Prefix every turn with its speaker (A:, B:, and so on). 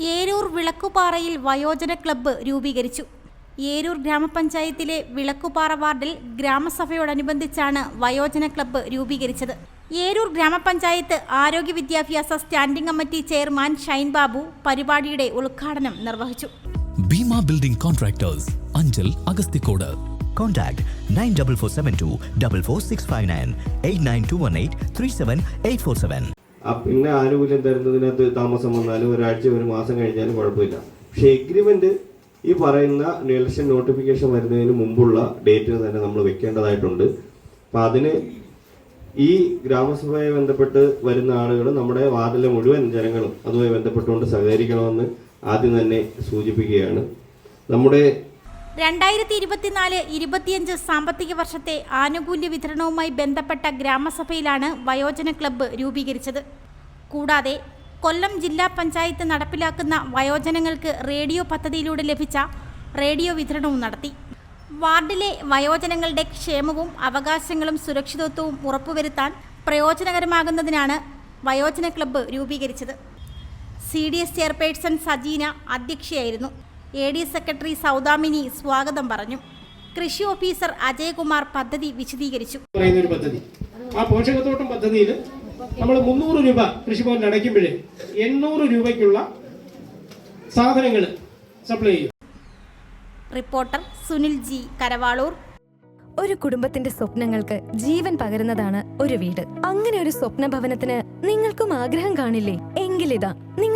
A: ഏരൂർ വിളക്കുപാറയിൽ വയോജന ക്ലബ്ബ് രൂപീകരിച്ചു. ഏരൂർ ഗ്രാമപഞ്ചായത്തിലെ വിളക്കുപാറ വാർഡിൽ ഗ്രാമസഭയോടനുബന്ധിച്ചാണ് വയോജന ക്ലബ്ബ് രൂപീകരിച്ചത്. ഏരൂർ ഗ്രാമപഞ്ചായത്ത് ആരോഗ്യ വിദ്യാഭ്യാസ standing committee chairman Shine Babu പരിപാടിയുടെ ഉദ്ഘാടനം നിർവഹിച്ചു.
B: Bheema building contractors Anchal Agasthikode.
C: Contact 94472 44659 89218 37847.
D: പിന്നെ ആനുകൂല്യം തരുന്നതിനകത്ത് താമസം വന്നാലും ഒരാഴ്ച ഒരു മാസം കഴിഞ്ഞാലും കുഴപ്പമില്ല. പക്ഷേ എഗ്രിമെന്റ് ഈ പറയുന്ന ഇലക്ഷൻ നോട്ടിഫിക്കേഷൻ വരുന്നതിന് മുമ്പുള്ള ഡേറ്റ് തന്നെ നമ്മൾ വെക്കേണ്ടതായിട്ടുണ്ട്. അപ്പം അതിന് ഈ ഗ്രാമസഭയെ ബന്ധപ്പെട്ട് വരുന്ന ആളുകൾ നമ്മുടെ വാർഡിലെ മുഴുവൻ ജനങ്ങളും അതുമായി ബന്ധപ്പെട്ടുകൊണ്ട് സഹകരിക്കണമെന്ന് ആദ്യം തന്നെ സൂചിപ്പിക്കുകയാണ്. നമ്മുടെ
A: രണ്ടായിരത്തി ഇരുപത്തിനാല് ഇരുപത്തിയഞ്ച് സാമ്പത്തിക വർഷത്തെ ആനുകൂല്യ വിതരണവുമായി ബന്ധപ്പെട്ട ഗ്രാമസഭയിലാണ് വയോജന ക്ലബ്ബ് രൂപീകരിച്ചത്. കൂടാതെ കൊല്ലം ജില്ലാ പഞ്ചായത്ത് നടപ്പിലാക്കുന്ന വയോജനങ്ങൾക്ക് റേഡിയോ പദ്ധതിയിലൂടെ ലഭിച്ച റേഡിയോ വിതരണവും നടത്തി. വാർഡിലെ വയോജനങ്ങളുടെ ക്ഷേമവും അവകാശങ്ങളും സുരക്ഷിതത്വവും ഉറപ്പുവരുത്താൻ പ്രയോജനകരമാകുന്നതിനാണ് വയോജന ക്ലബ്ബ് രൂപീകരിച്ചത്. C D S chairperson Sajeena അധ്യക്ഷയായിരുന്നു. A D secretary Saudamini സ്വാഗതം പറഞ്ഞു. കൃഷി ഓഫീസർ അജയകുമാർ പദ്ധതി വിശദീകരിച്ചു.
E: പറയുന്ന ഒരു പദ്ധതി. ആ പോഷകത്തോട്ടം പദ്ധതിയിൽ നമ്മൾ മുന്നൂറ് രൂപ കൃഷിഭവൻ അടയ്ക്കുമ്പോഴേ എണ്ണൂറ് രൂപയ്ക്കുള്ള സാധനങ്ങൾ സപ്ലൈ ചെയ്യും.
A: Reporter Sunil G Karavaloor.
F: ഒരു കുടുംബത്തിന്റെ സ്വപ്നങ്ങൾക്ക് ജീവൻ പകരുന്നതാണ് ഒരു വീട്. അങ്ങനെ ഒരു സ്വപ്ന ഭവനത്തിന് നിങ്ങൾക്കും ആഗ്രഹം കാണില്ലേ? എങ്കിലിതാ